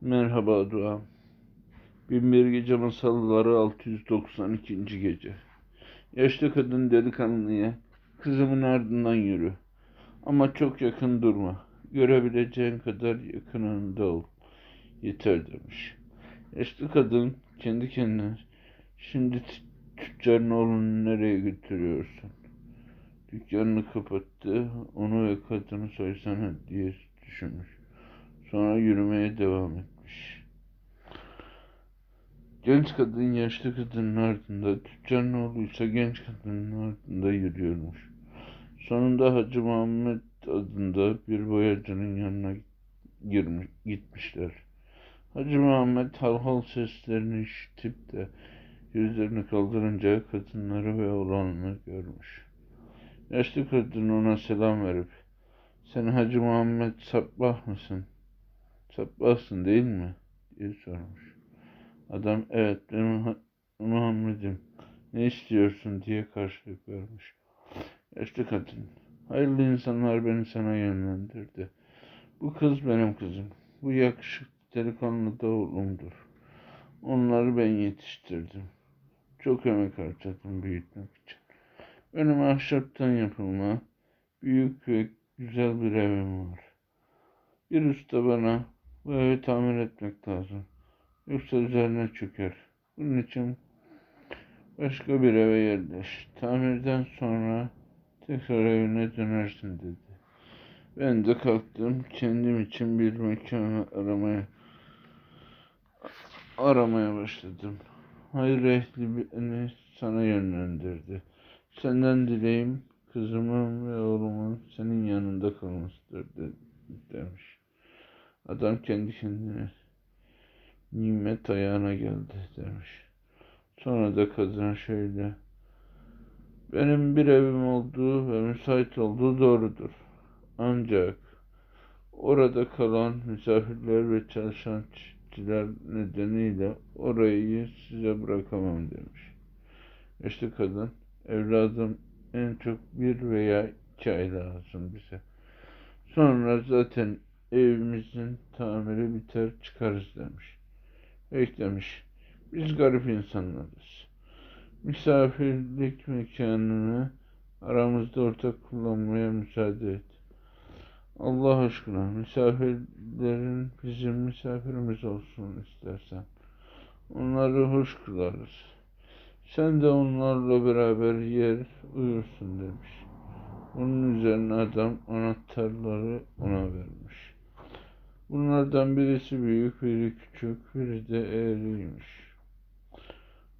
Merhaba Dua. Binbir Gece Masalları 692. Gece. Yaşlı kadın delikanlıya, kızımın ardından yürü. Ama çok yakın durma. Görebileceğin kadar yakınında ol. Yeter demiş. Yaşlı kadın kendi kendine, şimdi tüccarın oğlunu nereye götürüyorsun? Dükkanını kapattı, onu ve kadını soysana diye düşünmüş. Sonra yürümeye devam etmiş. Genç kadın yaşlı kadının ardında, tüccarın oğluysa genç kadının ardında yürüyormuş. Sonunda Hacı Muhammed adında bir boyacının yanına girmiş, gitmişler. Hacı Muhammed halhal seslerini işitip de yüzlerini kaldırınca kadınları ve oğlanını görmüş. Yaşlı kadın ona selam verip, sen Hacı Muhammed Sabbah mısın? Sabbahsın değil mi? diye sormuş. Adam evet ben Ha- Muhammed'im ne istiyorsun diye karşılık vermiş. Yaşlı kadın hayırlı insanlar beni sana yönlendirdi. Bu kız benim kızım. Bu yakışıklı delikanlı da oğlumdur. Onları ben yetiştirdim. Çok emek harcadım büyütmek için. Benim ahşaptan yapılma büyük ve güzel bir evim var. Bir usta bana evi tamir etmek lazım. Yoksa üzerine çöker. Bunun için başka bir eve yerleş. Tamirden sonra tekrar evine dönersin dedi. Ben de kalktım. Kendim için bir mekan aramaya aramaya başladım. Hayır ehli beni sana yönlendirdi. Senden dileğim kızımın ve oğlumun senin yanında kalmasıdır de, demiş. Adam kendi kendine nimet ayağına geldi demiş. Sonra da kadına şöyle benim bir evim olduğu ve müsait olduğu doğrudur. Ancak orada kalan misafirler ve çalışan çiftçiler nedeniyle orayı size bırakamam demiş. Yaşlı kadın evladım en çok bir veya iki ay lazım bize. Sonra zaten evimizin tamiri biter çıkarız demiş. Eklemiş. Biz garip insanlarız. Misafirlik mekanını aramızda ortak kullanmaya müsaade et. Allah aşkına misafirlerin bizim misafirimiz olsun istersen. Onları hoş kılarız. Sen de onlarla beraber yer uyursun demiş. Bunun üzerine adam anahtarları ona vermiş. Bunlardan birisi büyük, biri küçük, biri de eğriymiş.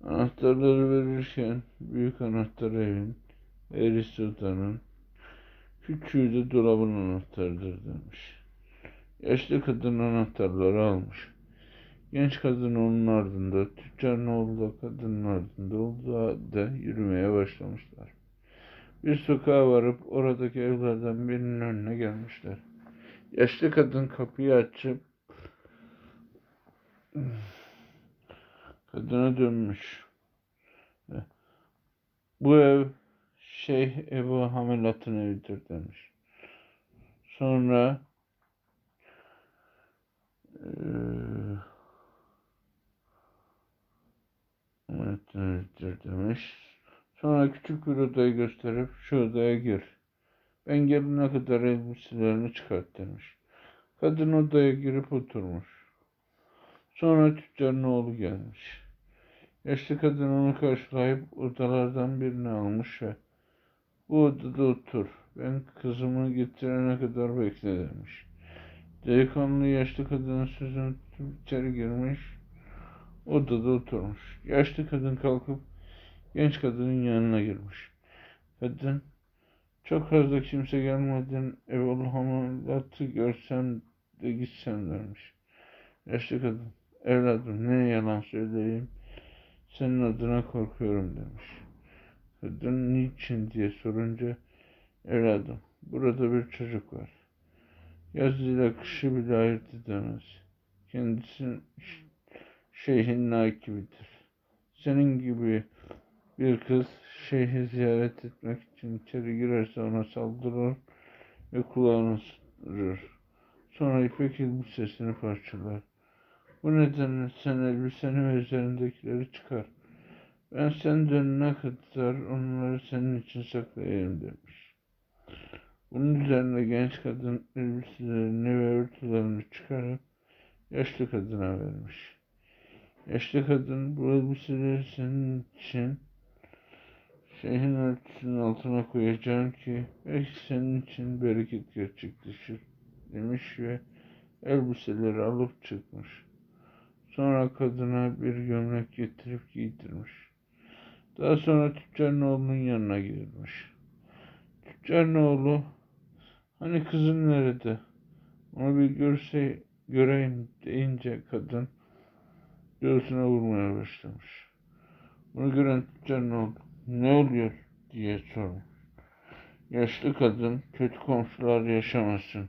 Anahtarları verirken büyük anahtar evin, eğrisi odanın, küçüğü de dolabın anahtarıdır demiş. Yaşlı kadın anahtarları almış. Genç kadın onun ardında, tüccarın oğlu da kadının ardında olduğu halde yürümeye başlamışlar. Bir sokağa varıp oradaki evlerden birinin önüne gelmişler. Yaşlı kadın kapıyı açıp kadına dönmüş. Bu ev Şeyh Ebu Hamelat'ın evidir demiş. Sonra Hamelat'ın evidir demiş. Sonra küçük bir odayı gösterip şu odaya gir. Ben gelene kadar elbiselerini çıkart demiş. Kadın odaya girip oturmuş. Sonra tüccarın oğlu gelmiş. Yaşlı kadın onu karşılayıp odalardan birini almış ve bu odada otur. Ben kızımı getirene kadar bekle demiş. Delikanlı yaşlı kadının sözünü tutup içeri girmiş. Odada oturmuş. Yaşlı kadın kalkıp genç kadının yanına girmiş. Kadın çok fazla kimse gelmeden Evvel Hamalat'ı görsem de gitsem demiş. Yaşlı kadın evladım ne yalan söyleyeyim senin adına korkuyorum demiş. Kadın niçin diye sorunca evladım burada bir çocuk var. Yaz ile kışı bile ayırt edemez. Kendisi şeyhin nakibidir. Senin gibi bir kız şeyhi ziyaret etmek için içeri girerse ona saldırır ve kulağını ısırır. Sonra ipek elbisesini parçalar. Bu nedenle sen elbiseni ve üzerindekileri çıkar. Ben sen dönene kadar onları senin için saklayayım demiş. Bunun üzerine genç kadın elbiselerini ve örtülerini çıkarıp yaşlı kadına vermiş. Yaşlı kadın bu elbiseleri senin için şeyhin örtüsünün altına koyacağım ki belki senin için bereket gerçekleşir demiş ve elbiseleri alıp çıkmış. Sonra kadına bir gömlek getirip giydirmiş. Daha sonra tüccarın oğlunun yanına girmiş. Tüccarın oğlu hani kızın nerede? Onu bir görse göreyim deyince kadın göğsüne vurmaya başlamış. Bunu gören tüccarın oğlu ne oluyor diye sormuş. Yaşlı kadın kötü komşular yaşamasın.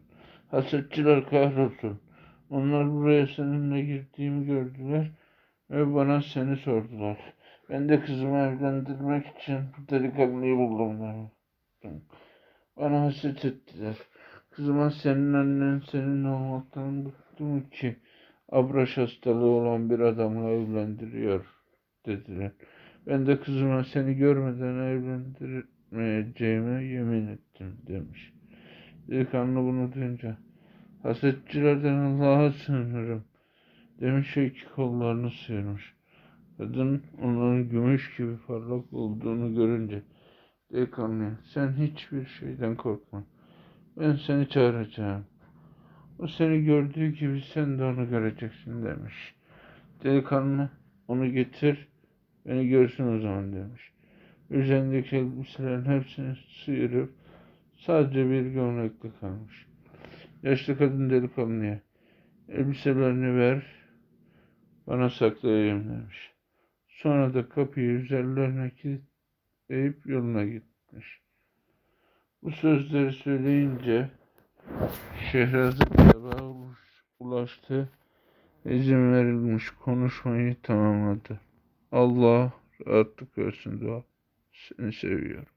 Hasetçiler kahrolsun. Onlar buraya seninle girdiğimi gördüler ve bana seni sordular. Ben de kızımı evlendirmek için delikanlıyı buldum dedim. Bana haset ettiler. Kızıma senin annen senin olmaktan bıktım ki abraş hastalığı olan bir adamla evlendiriyor dediler. Ben de kızıma seni görmeden evlendirmeyeceğime yemin ettim demiş. Delikanlı bunu duyunca hasetçilerden Allah'a sığınırım demiş ve iki kollarını sıyırmış. Kadın onların gümüş gibi parlak olduğunu görünce delikanlı sen hiçbir şeyden korkma. Ben seni çağıracağım. O seni gördüğü gibi sen de onu göreceksin demiş. Delikanlı onu getir beni görsün o zaman demiş. Üzerindeki elbiselerin hepsini sıyırıp sadece bir gömlekle kalmış. Yaşlı kadın delikanlıya elbiselerini ver bana saklayayım demiş. Sonra da kapıyı üzerlerine kilitleyip yoluna gitmiş. Bu sözleri söyleyince Şehrazat'a ulaştı. İzin verilmiş konuşmayı tamamladı. Allah rahatlık versin dua. Seni seviyorum.